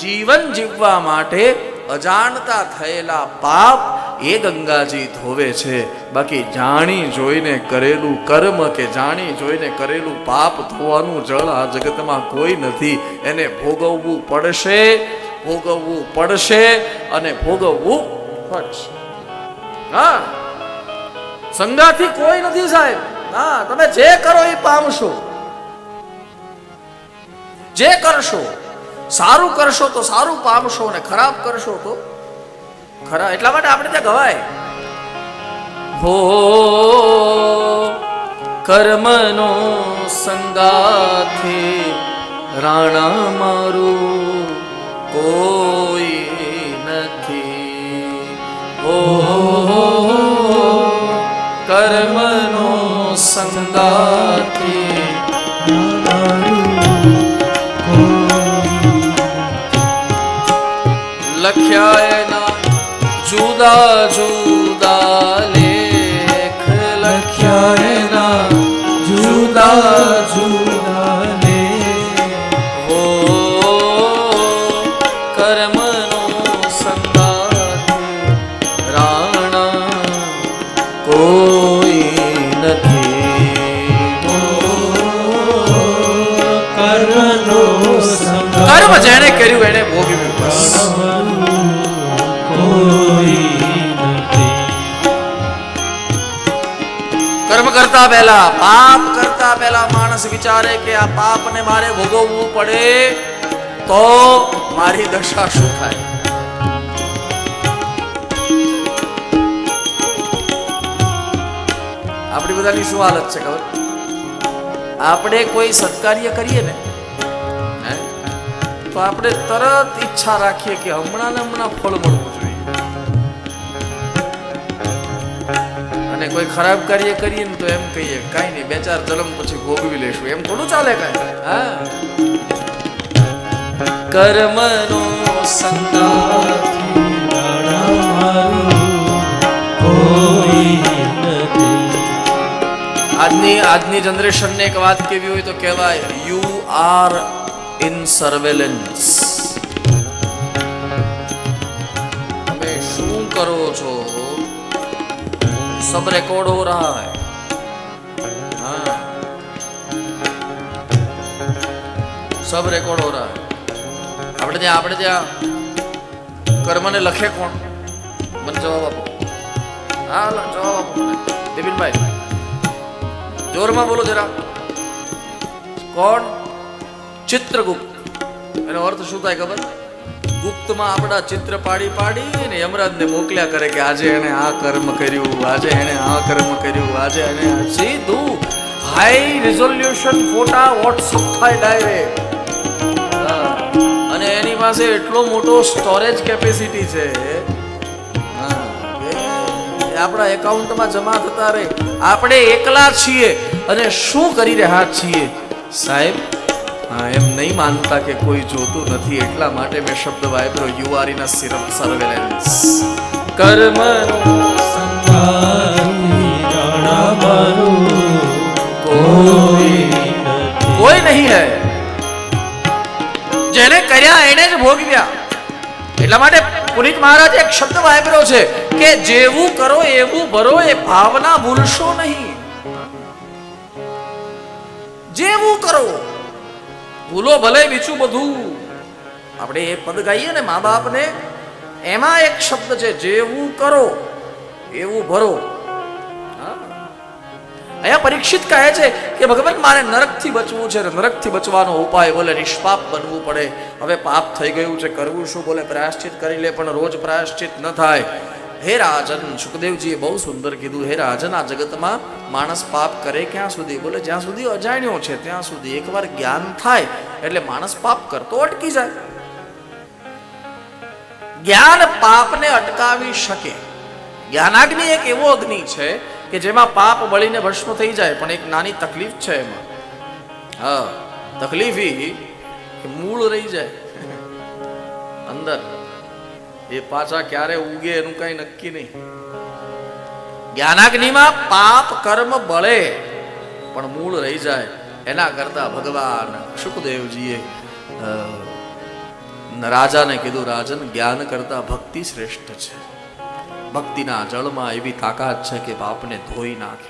જીવન જીવવા માટે અજાણતા થયેલા પાપ એ ગંગાજી ધોવે છે. બાકી જાણી જોઈને કરેલું કર્મ કે જાણી જોઈને કરેલું પાપ ધોવાનું જળ આ જગતમાં કોઈ નથી. એને ભોગવવું પડશે ભોગવવું પડશે અને ભોગવવું પડશે. હા. સંગાથી કોઈ નથી સાહેબ. હા, તમે જે કરો એ પામશો. જે કરશો સારું કરશો તો સારું પામશો ને ખરાબ કરશો તો ખરા એટલા માટે આપણે ત્યાં ગવાય. હો, કર્મનો સંગાથી રાણા મારું કોઈ નથી. હો, કર્મનો સંગાથી એના જુદા જુદા લેખ લખ્યા એના જુદા જુદા લે ઓ કર્મનો સંગાત રાણા કોઈ નથી. કર્મનો સંગ કર્મ જેણે કર્યું એને ભોગવ્યું બસ. કર્મ કરતા પહેલા પાપ કરતા પહેલા માણસ વિચારે કે આ પાપને મારે ભોગવવું પડે તો મારી દશા શું થાય આપણી બધાની શું હાલત છે ખબર આપણે કોઈ સત્કાર્ય કરીએ ને હે, તો આપણે તરત ઈચ્છા રાખીએ કે હમણાં ને હમણાં ફળ મળવું અને કોઈ ખરાબ કાર્ય કરીએ ને તો એમ કહીએ, કાંઈ નહીં, બે ચાર જલમ પછી ભોગવી લેશું. એમ થોડું ચાલે કાંઈ. હા. કર્મનો આજની આજની જનરેશનને એક વાત કેવી હોય તો કહેવાય યુ આર ઇન સર્વેલન્સ તમે શું કરો છો? સબ રેકોર્ડ હો રહા હૈ हाँ सब રેકોર્ડ હો રહા હૈ આપણે ત્યાં આપણે ત્યાં કર્મને લખે કોણ મને જવાબ આપો હા લા, જવાબ આપો મને બિપિનભાઈ જોરમાં બોલો જરા કોણ ચિત્રગુપ્ત એનો અર્થ શું થાય ખબર ગુપ્તમાં આપણા ચિત્ર પાડી પાડી ને યમરાજને મોકલ્યા કરે કે આજે એને આ કર્મ કર્યું, આજે એને આ કર્મ કર્યું, આજે એને સીધું હાઈ રિઝોલ્યુશન ફોટા વોટ્સઅપ થાય ડાયરેક્ટ અને એની પાસે એટલો મોટો સ્ટોરેજ કેપેસિટી છે. આપણા એકાઉન્ટમાં જમા થતા રહે. આપણે એકલા છીએ અને શું કરી રહ્યા છીએ? સાહેબ એમ નહીં માનતા કે કોઈ જોતું નથી, એટલા માટે મેં શબ્દ વાપર્યો યુ આર ઇન સર્વેલન્સ કર્મ કોઈ નહીં હે. જેને કર્યા એને જ ભોગવ્યા. એટલા માટે પુનિત મહારાજ એક શબ્દ વાપર્યો છે કે જેવું કરો, એવું ભરો, એ ભાવના ભૂલશો નહીં. જેવું કરો ભૂલો ભલે બીજું બધું. આપણે એ પદ ગાઈએ ને મા બાપને એમાં એક શબ્દ છે, જેવું કરો, એવું ભરો. અહીંયા પરીક્ષિત કહે છે કે ભગવાન મારે નરકથી બચવું છે નરકથી બચવાનો ઉપાય બોલે, નિષ્પાપ બનવું પડે. હવે પાપ થઈ ગયું છે, કરવું શું બોલે? પ્રાયશ્ચિત કરી લે, પણ રોજ પ્રાયશ્ચિત ન થાય. હે રાજન, સુખદેવજીએ બહુ સુંદર કીધું, હે રાજન, આ જગતમાં માણસ પાપ કરે ક્યાં સુધી? બોલે, જ્યાં સુધી અજાણ્યો છે, ત્યાં સુધી. એકવાર જ્ઞાન થાય, એટલે માણસ પાપ કરતો અટકી જાય. જ્ઞાન પાપને અટકાવી શકે. જ્ઞાનાગ્નિ એક એવો અગ્નિ છે કે જેમાં પાપ બળીને ભસ્મ થઈ જાય, પણ એક નાની તકલીફ છે એમાં. હા, તકલીફ મૂળ રહી જાય. અંદર. એ પાછા ક્યારે ઉગે એનું કઈ નક્કી નહીં. જ્ઞાનાગ્નિમાં પાપ કર્મ બળે, પણ મૂળ રહી જાય એના કરતા ભગવાન સુખદેવજીએ રાજાને કીધું, રાજન, જ્ઞાન કરતા ભક્તિ શ્રેષ્ઠ છે. ભક્તિના જળમાં એવી તાકાત છે કે પાપને ધોઈ નાખે.